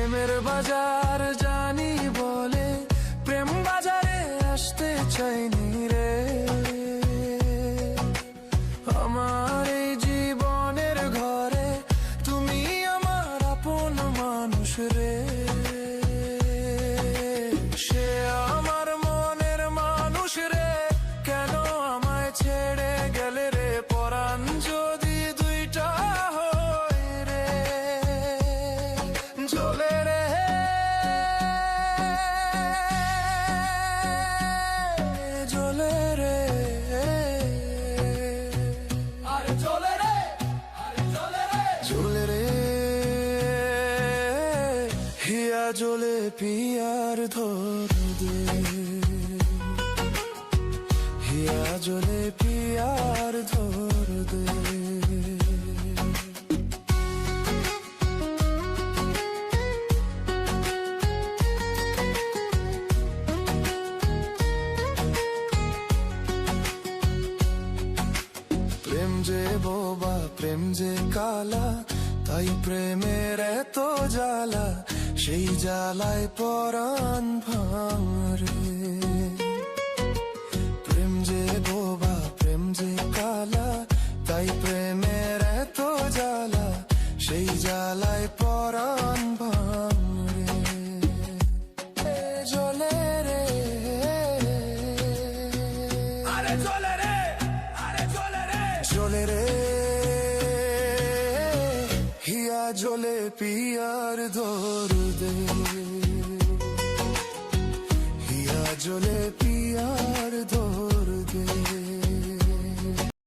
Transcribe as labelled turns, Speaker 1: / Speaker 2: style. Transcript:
Speaker 1: প্রেমের বাজার জানি বলে, প্রেম বাজারে আসতে চাইনি রে। আমার এই জীবনের ঘরে তুমি আমার আপন মানুষ রে। সে আমার মনের মানুষ রে, কেন আমায় ছেড়ে গেলে রে? পরাণ যদি দুইটা হয় রে চলে জলে পিয়ার ধর দে। হিয়া জলে পিয়ার ধর দে। প্রেম যে বোবা, প্রেম যে কালা, তাই প্রেমের এত জ্বালা। সেই জ্বালায় পরাণ ভাঙরে। প্রেম যে বোবা, প্রেম যে কালা, তাই প্রেমের এত জ্বালা, সেই জ্বালায় পরাণ ভাঙরে। জলে রে। আরে চলে জলে পিয়ার ধর দে হিয়া জলে পিয়ার